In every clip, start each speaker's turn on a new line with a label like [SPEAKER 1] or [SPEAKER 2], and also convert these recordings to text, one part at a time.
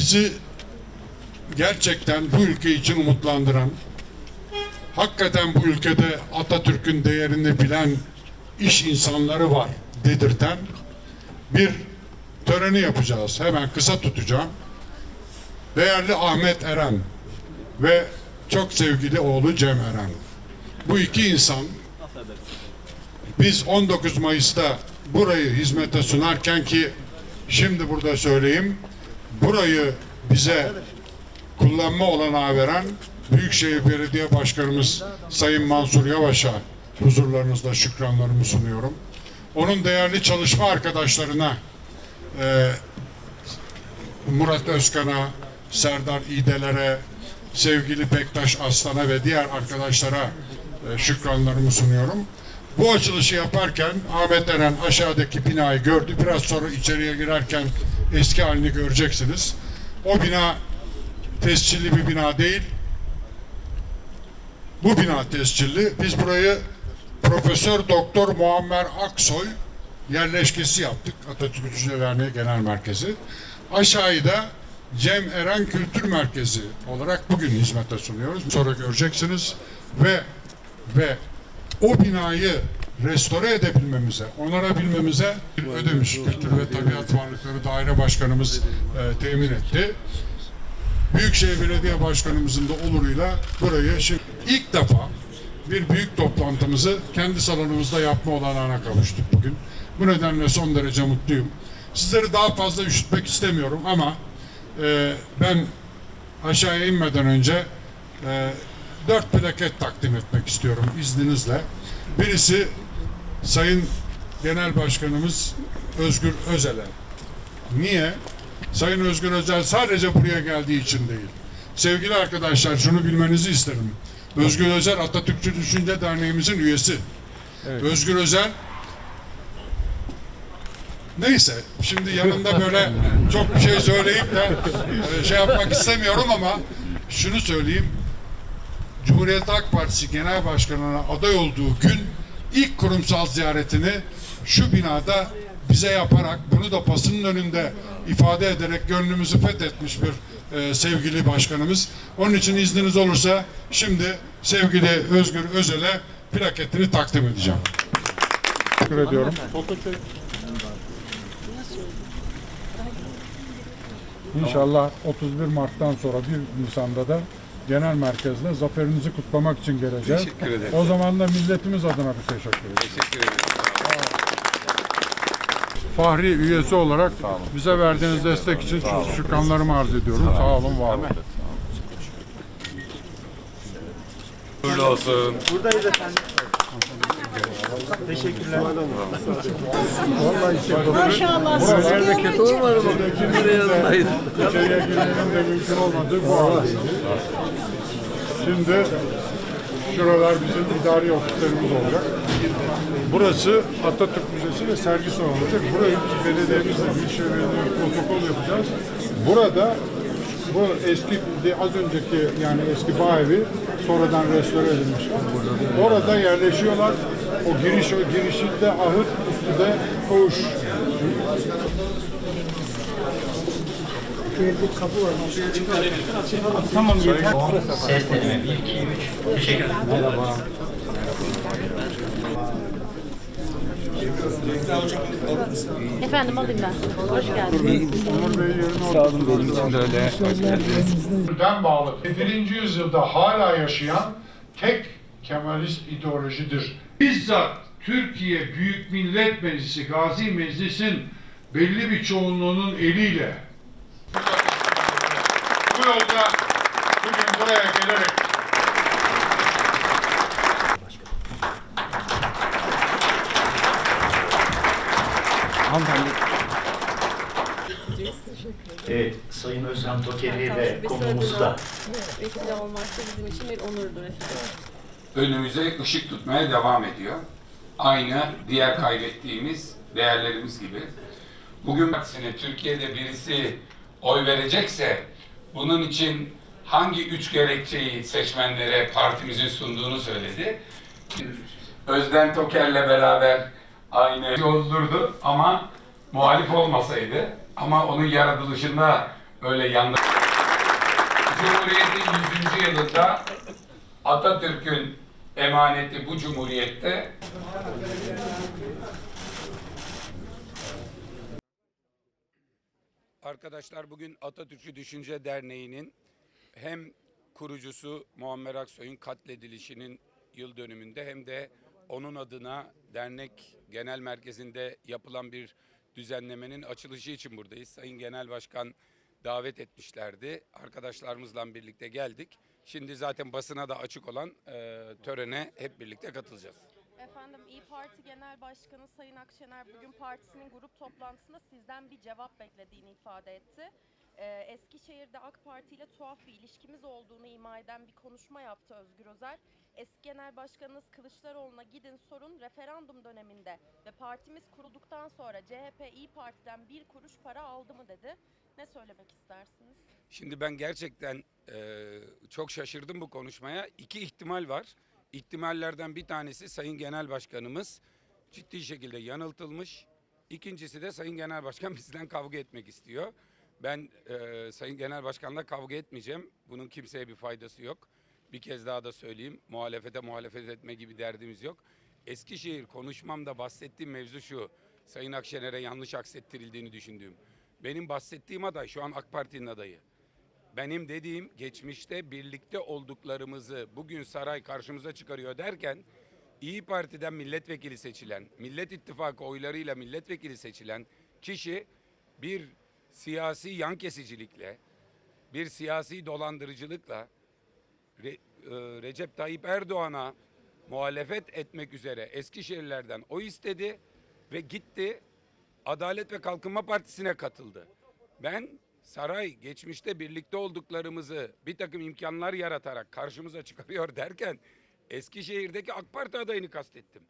[SPEAKER 1] bizi gerçekten bu ülke için umutlandıran, hakikaten bu ülkede Atatürk'ün değerini bilen iş insanları var dedirten bir töreni yapacağız. Hemen kısa tutacağım. Değerli Ahmet Eren ve çok sevgili oğlu Cem Eren. Bu iki insan biz 19 Mayıs'ta burayı hizmete sunarken ki şimdi burada söyleyeyim burayı bize kullanma olanağı veren Büyükşehir Belediye Başkanımız Sayın Mansur Yavaş'a huzurlarınızda şükranlarımı sunuyorum. Onun değerli çalışma arkadaşlarına e, Murat Özkan'a, Serdar İdelere, sevgili Bektaş Aslan'a ve diğer arkadaşlara e, şükranlarımı sunuyorum. Bu açılışı yaparken Ahmet Eren aşağıdaki binayı gördü. Biraz sonra içeriye girerken eski halini göreceksiniz. O bina tescilli bir bina değil. Bu bina tescilli. Biz burayı Profesör Doktor Muammer Aksoy yerleşkesi yaptık. Atatürk Düşünce Derneği Genel Merkezi. Aşağıda da Cem Eren Kültür Merkezi olarak bugün hizmete sunuyoruz. Sonra göreceksiniz ve ve o binayı restore edebilmemize, onarabilmemize ödemiş Kültür ve Tabiat Varlıkları Daire Başkanımız e, temin etti. Büyükşehir Belediye Başkanımızın da oluruyla burayı şimdi ilk defa bir büyük toplantımızı kendi salonumuzda yapma olanağına kavuştuk bugün. Bu nedenle son derece mutluyum. Sizleri daha fazla üşütmek istemiyorum ama e, ben aşağıya inmeden önce e, dört plaket takdim etmek istiyorum izninizle. Birisi Sayın Genel Başkanımız Özgür Özel'e. Niye? Sayın Özgür Özel sadece buraya geldiği için değil. Sevgili arkadaşlar şunu bilmenizi isterim. Özgür Özel Atatürkçü Düşünce Derneğimizin üyesi. Özgür Özel Neyse şimdi yanında böyle çok bir şey söyleyip de e, şey yapmak istemiyorum ama şunu söyleyeyim. Cumhuriyet Halk Partisi Genel Başkanı'na aday olduğu gün ilk kurumsal ziyaretini şu binada bize yaparak bunu da basının önünde ifade ederek gönlümüzü fethetmiş bir e, sevgili başkanımız. Onun için izniniz olursa şimdi sevgili Özgür Özel'e plaketini takdim edeceğim. Teşekkür ediyorum. İnşallah 31 Mart'tan sonra 1 Nisan'da da genel merkezde zaferinizi kutlamak için geleceğiz.
[SPEAKER 2] Teşekkür ederim.
[SPEAKER 1] O zaman da milletimiz adına bir teşekkür ederiz.
[SPEAKER 2] Teşekkür ederim.
[SPEAKER 1] Fahri üyesi olarak bize verdiğiniz destek için şükranlarımı arz ediyorum. Sağ olun, var olun.
[SPEAKER 2] Hayırlı olsun.
[SPEAKER 3] Buradayız efendim. Teşekkürler.
[SPEAKER 4] Maşallah siz gelin.
[SPEAKER 3] Umarım kimlere yanındayız.
[SPEAKER 1] İçeriye girmenin de mümkün olmadığı bu halde. Şimdi şuralar bizim idari ofislerimiz olacak. Burası Atatürk Müzesi ve sergi salonu olacak. Burayı biz belediyemizle Büyükşehir Belediye protokol yapacağız. Burada bu eski az önceki yani eski bağ evi sonradan restore edilmiş. Orada yerleşiyorlar. O giriş o girişinde ahıt, üstü de koğuş.
[SPEAKER 5] Ses deneme 1, 2, 3. Teşekkür ederim. Merhaba.
[SPEAKER 4] Efendim alayım ben. Hoş geldiniz.
[SPEAKER 1] Sağ olun benim için de öyle. Den bağlı. Birinci yüzyılda hala yaşayan tek Kemalist ideolojidir. Bizzat Türkiye Büyük Millet Meclisi, Gazi Meclis'in belli bir çoğunluğunun eliyle bu yolda bugün buraya gelerek
[SPEAKER 5] Evet, Sayın Özlem Tokeri ve konuğumuzu da
[SPEAKER 4] Vesile olması bizim için bir onurdur efendim.
[SPEAKER 2] Önümüze ışık tutmaya devam ediyor. Aynı diğer kaybettiğimiz değerlerimiz gibi. Bugün aksine Türkiye'de birisi oy verecekse bunun için hangi üç gerekçeyi seçmenlere partimizin sunduğunu söyledi. Özlem Toker'le beraber aynı yoldurdu ama muhalif olmasaydı ama onun yaratılışında öyle yanlış. Cumhuriyetin 100. yılında Atatürk'ün emaneti bu cumhuriyette Arkadaşlar bugün Atatürkçü Düşünce Derneği'nin hem kurucusu Muammer Aksoy'un katledilişinin yıl dönümünde hem de onun adına dernek genel merkezinde yapılan bir düzenlemenin açılışı için buradayız. Sayın Genel Başkan davet etmişlerdi. Arkadaşlarımızla birlikte geldik. Şimdi zaten basına da açık olan e, törene hep birlikte katılacağız.
[SPEAKER 6] Efendim İyi Parti Genel Başkanı Sayın Akşener bugün partisinin grup toplantısında sizden bir cevap beklediğini ifade etti. Ee, Eskişehir'de AK Parti ile tuhaf bir ilişkimiz olduğunu ima eden bir konuşma yaptı Özgür Özel. Eski Genel Başkanınız Kılıçdaroğlu'na gidin sorun referandum döneminde ve partimiz kurulduktan sonra CHP İyi Parti'den bir kuruş para aldı mı dedi. Ne söylemek istersiniz?
[SPEAKER 2] Şimdi ben gerçekten eee, çok şaşırdım bu konuşmaya. İki ihtimal var. İhtimallerden bir tanesi Sayın Genel Başkanımız ciddi şekilde yanıltılmış. İkincisi de Sayın Genel Başkan bizden kavga etmek istiyor. Ben eee, Sayın Genel Başkan'la kavga etmeyeceğim. Bunun kimseye bir faydası yok. Bir kez daha da söyleyeyim. Muhalefete muhalefet etme gibi derdimiz yok. Eskişehir konuşmamda bahsettiğim mevzu şu. Sayın Akşener'e yanlış aksettirildiğini düşündüğüm. Benim bahsettiğim aday şu an AK Parti'nin adayı. Benim dediğim geçmişte birlikte olduklarımızı bugün saray karşımıza çıkarıyor derken İyi Parti'den milletvekili seçilen, Millet İttifakı oylarıyla milletvekili seçilen kişi bir siyasi yan kesicilikle, bir siyasi dolandırıcılıkla Re- e, Recep Tayyip Erdoğan'a muhalefet etmek üzere Eskişehirlerden o istedi ve gitti Adalet ve Kalkınma Partisi'ne katıldı. Ben saray geçmişte birlikte olduklarımızı bir takım imkanlar yaratarak karşımıza çıkarıyor derken Eskişehir'deki AK Parti adayını kastettim.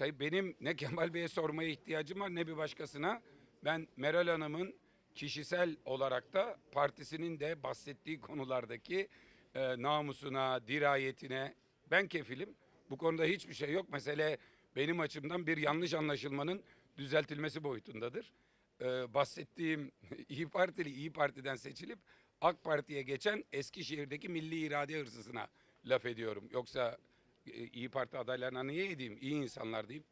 [SPEAKER 2] Benim ne Kemal Bey'e sormaya ihtiyacım var ne bir başkasına. Ben Meral Hanım'ın kişisel olarak da partisinin de bahsettiği konulardaki e, namusuna, dirayetine ben kefilim. Bu konuda hiçbir şey yok. Mesele benim açımdan bir yanlış anlaşılmanın düzeltilmesi boyutundadır. Ee, bahsettiğim İyi Partili İyi Parti'den seçilip AK Parti'ye geçen Eskişehir'deki milli irade hırsızına laf ediyorum. Yoksa e, İyi Parti adaylarına niye edeyim? İyi insanlar deyip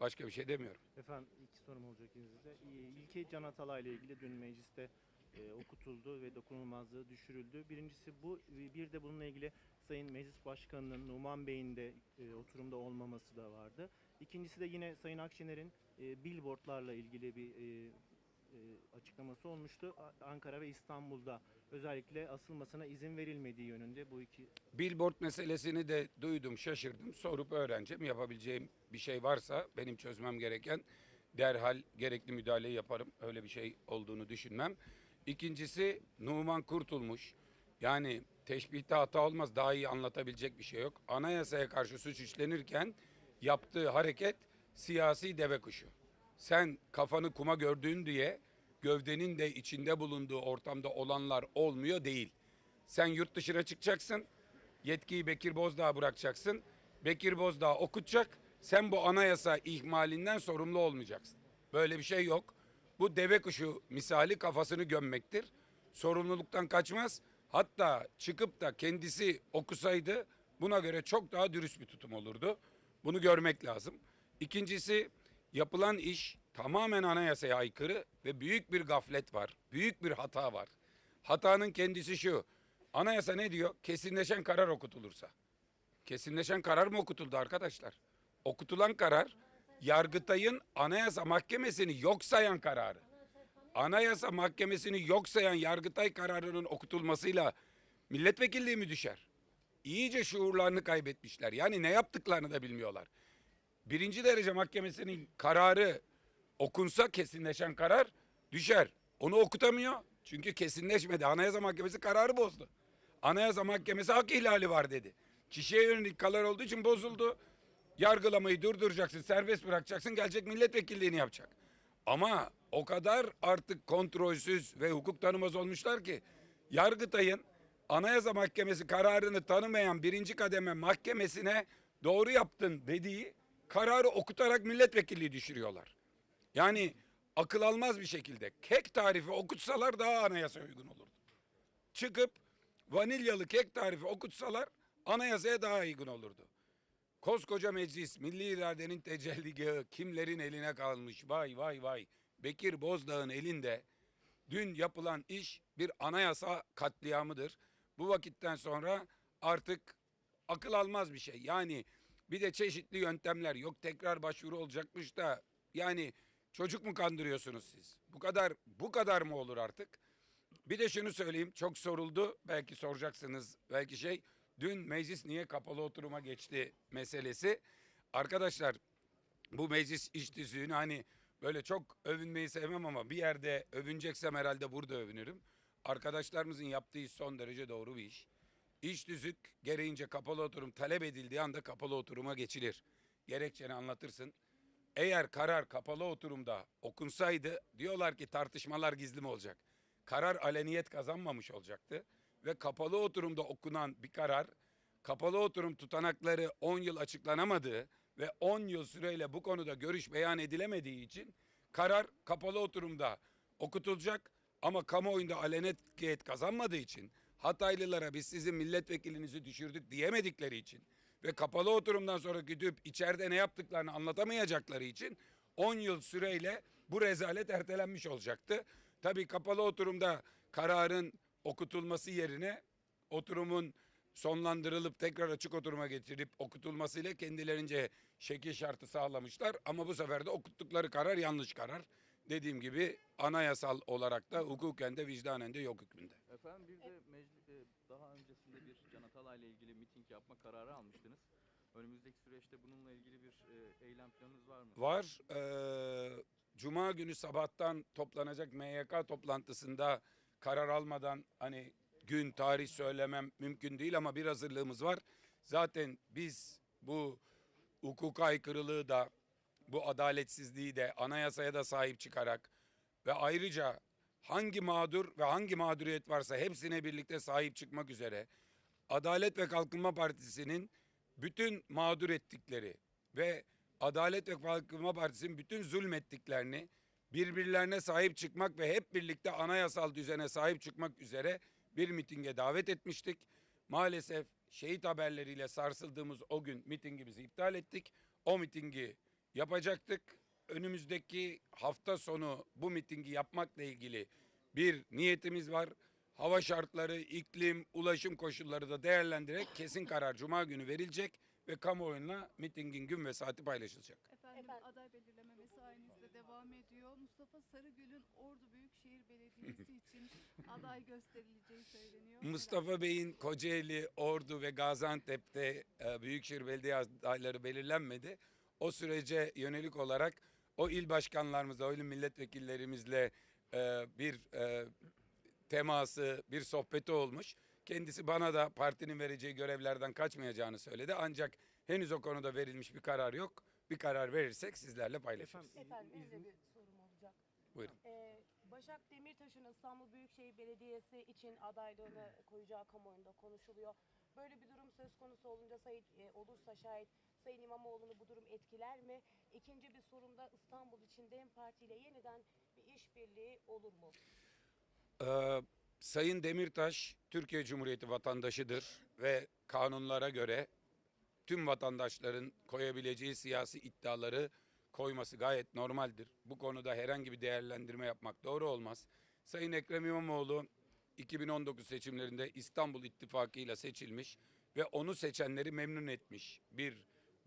[SPEAKER 2] başka bir şey demiyorum.
[SPEAKER 7] Efendim iki sorum olacak izninizle. İlke Can Atalay ile ilgili dün mecliste e, okutuldu ve dokunulmazlığı düşürüldü. Birincisi bu. Bir de bununla ilgili Sayın Meclis Başkanı'nın Numan Bey'in de e, oturumda olmaması da vardı. İkincisi de yine Sayın Akşener'in e, billboardlarla ilgili bir e, e, açıklaması olmuştu. Ankara ve İstanbul'da özellikle asılmasına izin verilmediği yönünde bu iki
[SPEAKER 2] Billboard meselesini de duydum, şaşırdım. Sorup öğreneceğim. Yapabileceğim bir şey varsa benim çözmem gereken derhal gerekli müdahaleyi yaparım. Öyle bir şey olduğunu düşünmem. İkincisi Numan Kurtulmuş. Yani teşbihte hata olmaz. Daha iyi anlatabilecek bir şey yok. Anayasaya karşı suç işlenirken yaptığı hareket siyasi deve kuşu. Sen kafanı kuma gördüğün diye gövdenin de içinde bulunduğu ortamda olanlar olmuyor değil. Sen yurt dışına çıkacaksın. Yetkiyi Bekir Bozdağ'a bırakacaksın. Bekir Bozdağ okutacak. Sen bu anayasa ihmalinden sorumlu olmayacaksın. Böyle bir şey yok. Bu deve kuşu misali kafasını gömmektir. Sorumluluktan kaçmaz. Hatta çıkıp da kendisi okusaydı buna göre çok daha dürüst bir tutum olurdu. Bunu görmek lazım. İkincisi yapılan iş tamamen anayasaya aykırı ve büyük bir gaflet var. Büyük bir hata var. Hatanın kendisi şu. Anayasa ne diyor? Kesinleşen karar okutulursa. Kesinleşen karar mı okutuldu arkadaşlar? Okutulan karar Yargıtay'ın Anayasa Mahkemesi'ni yok sayan kararı. Anayasa Mahkemesi'ni yok sayan Yargıtay kararının okutulmasıyla milletvekilliği mi düşer? İyice şuurlarını kaybetmişler. Yani ne yaptıklarını da bilmiyorlar. Birinci derece mahkemesinin kararı okunsa kesinleşen karar düşer. Onu okutamıyor. Çünkü kesinleşmedi. Anayasa Mahkemesi kararı bozdu. Anayasa Mahkemesi hak ihlali var dedi. Kişiye yönelik karar olduğu için bozuldu. Yargılamayı durduracaksın, serbest bırakacaksın, gelecek milletvekilliğini yapacak. Ama o kadar artık kontrolsüz ve hukuk tanımaz olmuşlar ki Yargıtay'ın Anayasa Mahkemesi kararını tanımayan birinci kademe mahkemesine doğru yaptın dediği kararı okutarak milletvekilliği düşürüyorlar. Yani akıl almaz bir şekilde kek tarifi okutsalar daha anayasa uygun olurdu. çıkıp vanilyalı kek tarifi okutsalar anayasaya daha uygun olurdu. Koskoca meclis, milli iradenin tecelligahı kimlerin eline kalmış vay vay vay. Bekir Bozdağ'ın elinde dün yapılan iş bir anayasa katliamıdır. Bu vakitten sonra artık akıl almaz bir şey. Yani bir de çeşitli yöntemler yok tekrar başvuru olacakmış da yani çocuk mu kandırıyorsunuz siz? Bu kadar bu kadar mı olur artık? Bir de şunu söyleyeyim çok soruldu belki soracaksınız belki şey dün meclis niye kapalı oturuma geçti meselesi. Arkadaşlar bu meclis iş tüzüğünü hani böyle çok övünmeyi sevmem ama bir yerde övüneceksem herhalde burada övünürüm. Arkadaşlarımızın yaptığı son derece doğru bir iş. İş tüzük gereğince kapalı oturum talep edildiği anda kapalı oturuma geçilir. Gerekçeni anlatırsın. Eğer karar kapalı oturumda okunsaydı diyorlar ki tartışmalar gizli mi olacak? Karar aleniyet kazanmamış olacaktı ve kapalı oturumda okunan bir karar kapalı oturum tutanakları 10 yıl açıklanamadığı ve 10 yıl süreyle bu konuda görüş beyan edilemediği için karar kapalı oturumda okutulacak ama kamuoyunda aleniyet kazanmadığı için Hataylılara biz sizin milletvekilinizi düşürdük diyemedikleri için ve kapalı oturumdan sonra gidip içeride ne yaptıklarını anlatamayacakları için 10 yıl süreyle bu rezalet ertelenmiş olacaktı. Tabii kapalı oturumda kararın okutulması yerine oturumun sonlandırılıp tekrar açık oturuma getirip okutulmasıyla kendilerince şekil şartı sağlamışlar. Ama bu sefer de okuttukları karar yanlış karar. Dediğim gibi anayasal olarak da hukuken de vicdanen de yok hükmünde.
[SPEAKER 3] Efendim bir de meclis, e, daha öncesinde bir Can Atalay ile ilgili miting yapma kararı almıştınız. Önümüzdeki süreçte bununla ilgili bir e, eylem planınız var mı?
[SPEAKER 2] Var. Ee, Cuma günü sabahtan toplanacak MYK toplantısında karar almadan hani gün tarih söylemem mümkün değil ama bir hazırlığımız var. Zaten biz bu hukuka aykırılığı da bu adaletsizliği de anayasaya da sahip çıkarak ve ayrıca hangi mağdur ve hangi mağduriyet varsa hepsine birlikte sahip çıkmak üzere Adalet ve Kalkınma Partisi'nin bütün mağdur ettikleri ve Adalet ve Kalkınma Partisi'nin bütün zulmettiklerini birbirlerine sahip çıkmak ve hep birlikte anayasal düzene sahip çıkmak üzere bir mitinge davet etmiştik. Maalesef şehit haberleriyle sarsıldığımız o gün mitingimizi iptal ettik. O mitingi yapacaktık. Önümüzdeki hafta sonu bu mitingi yapmakla ilgili bir niyetimiz var. Hava şartları, iklim, ulaşım koşulları da değerlendirerek kesin karar cuma günü verilecek ve kamuoyuna mitingin gün ve saati paylaşılacak.
[SPEAKER 8] Efendim, aday belirleme mesainiz de devam ediyor. Mustafa Sarıgül'ün Ordu Büyükşehir Belediyesi için aday gösterileceği söyleniyor.
[SPEAKER 2] Mustafa Bey'in Kocaeli, Ordu ve Gaziantep'te e, Büyükşehir Belediye adayları belirlenmedi. O sürece yönelik olarak o il başkanlarımızla, o il milletvekillerimizle e, bir e, teması, bir sohbeti olmuş. Kendisi bana da partinin vereceği görevlerden kaçmayacağını söyledi. Ancak henüz o konuda verilmiş bir karar yok. Bir karar verirsek sizlerle paylaşırız.
[SPEAKER 7] Efendim,
[SPEAKER 9] Efendim benim de bir sorum olacak.
[SPEAKER 2] Buyurun.
[SPEAKER 9] Ee, Başak Demirtaş'ın İstanbul Büyükşehir Belediyesi için adaylığını koyacağı kamuoyunda konuşuluyor. Böyle bir durum söz konusu olunca sayın, e, olursa şayet Sayın İmamoğlu'nu bu durum etkiler mi? İkinci bir sorum da İstanbul için DEM Parti ile yeniden bir işbirliği olur mu?
[SPEAKER 2] Ee, Sayın Demirtaş Türkiye Cumhuriyeti vatandaşıdır ve kanunlara göre tüm vatandaşların koyabileceği siyasi iddiaları koyması gayet normaldir. Bu konuda herhangi bir değerlendirme yapmak doğru olmaz. Sayın Ekrem İmamoğlu 2019 seçimlerinde İstanbul İttifakı ile seçilmiş ve onu seçenleri memnun etmiş bir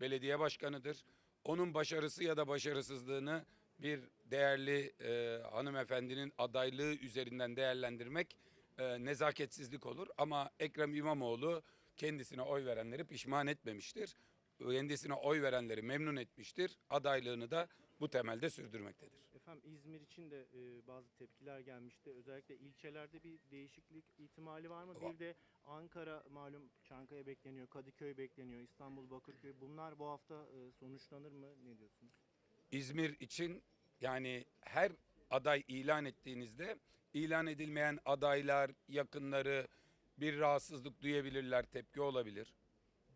[SPEAKER 2] belediye başkanıdır. Onun başarısı ya da başarısızlığını bir değerli e, hanımefendinin adaylığı üzerinden değerlendirmek e, nezaketsizlik olur. Ama Ekrem İmamoğlu kendisine oy verenleri pişman etmemiştir. Kendisine oy verenleri memnun etmiştir. Adaylığını da bu temelde sürdürmektedir.
[SPEAKER 7] Efendim İzmir için de e, bazı tepkiler gelmişti. Özellikle ilçelerde bir değişiklik ihtimali var mı?
[SPEAKER 2] Va-
[SPEAKER 7] Bir de Ankara malum Çankaya bekleniyor, Kadıköy bekleniyor, İstanbul, Bakırköy. Bunlar bu hafta e, sonuçlanır mı? Ne diyorsunuz?
[SPEAKER 2] İzmir için yani her aday ilan ettiğinizde ilan edilmeyen adaylar, yakınları bir rahatsızlık duyabilirler, tepki olabilir.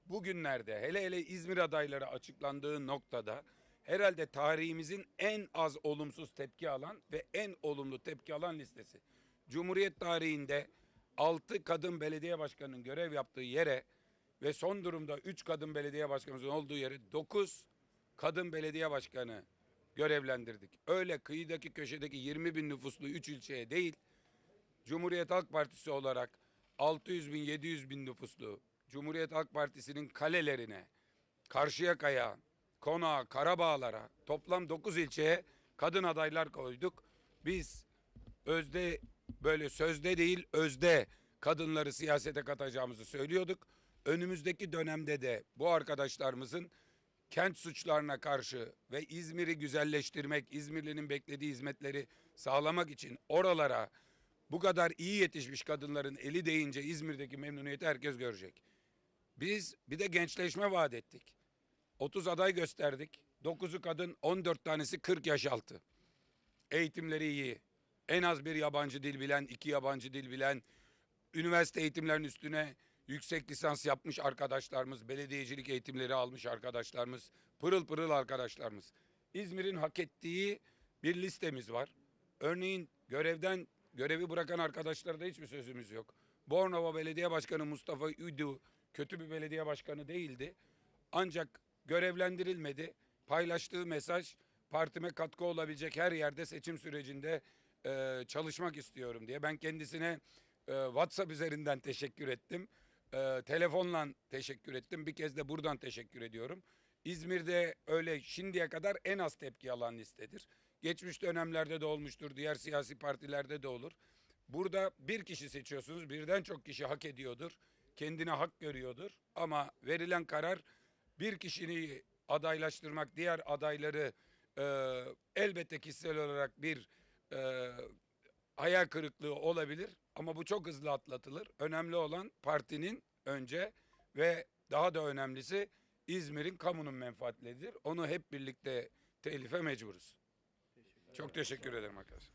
[SPEAKER 2] Bugünlerde hele hele İzmir adayları açıklandığı noktada herhalde tarihimizin en az olumsuz tepki alan ve en olumlu tepki alan listesi. Cumhuriyet tarihinde 6 kadın belediye başkanının görev yaptığı yere ve son durumda 3 kadın belediye başkanımızın olduğu yere 9 kadın belediye başkanı görevlendirdik. Öyle kıyıdaki köşedeki 20 bin nüfuslu 3 ilçeye değil, Cumhuriyet Halk Partisi olarak 600 bin 700 bin nüfuslu Cumhuriyet Halk Partisi'nin kalelerine, Karşıyaka'ya, Konağa, Karabağlar'a toplam 9 ilçeye kadın adaylar koyduk. Biz özde böyle sözde değil özde kadınları siyasete katacağımızı söylüyorduk. Önümüzdeki dönemde de bu arkadaşlarımızın kent suçlarına karşı ve İzmir'i güzelleştirmek, İzmirli'nin beklediği hizmetleri sağlamak için oralara bu kadar iyi yetişmiş kadınların eli değince İzmir'deki memnuniyeti herkes görecek. Biz bir de gençleşme vaat ettik. 30 aday gösterdik. 9'u kadın, 14 tanesi 40 yaş altı. Eğitimleri iyi. En az bir yabancı dil bilen, iki yabancı dil bilen, üniversite eğitimlerinin üstüne yüksek lisans yapmış arkadaşlarımız, belediyecilik eğitimleri almış arkadaşlarımız, pırıl pırıl arkadaşlarımız. İzmir'in hak ettiği bir listemiz var. Örneğin görevden görevi bırakan arkadaşlarda hiçbir sözümüz yok. Bornova Belediye Başkanı Mustafa Üdü kötü bir belediye başkanı değildi. Ancak görevlendirilmedi. Paylaştığı mesaj partime katkı olabilecek her yerde seçim sürecinde e, çalışmak istiyorum diye. Ben kendisine e, WhatsApp üzerinden teşekkür ettim. E, telefonla teşekkür ettim. Bir kez de buradan teşekkür ediyorum. İzmir'de öyle şimdiye kadar en az tepki alan listedir. Geçmiş dönemlerde de olmuştur, diğer siyasi partilerde de olur. Burada bir kişi seçiyorsunuz, birden çok kişi hak ediyordur, kendine hak görüyordur. Ama verilen karar bir kişiyi adaylaştırmak, diğer adayları e, elbette kişisel olarak bir e, hayal kırıklığı olabilir. Ama bu çok hızlı atlatılır. Önemli olan partinin önce ve daha da önemlisi İzmir'in kamunun menfaatleridir. Onu hep birlikte telife mecburuz. Çok teşekkür ederim arkadaşlar.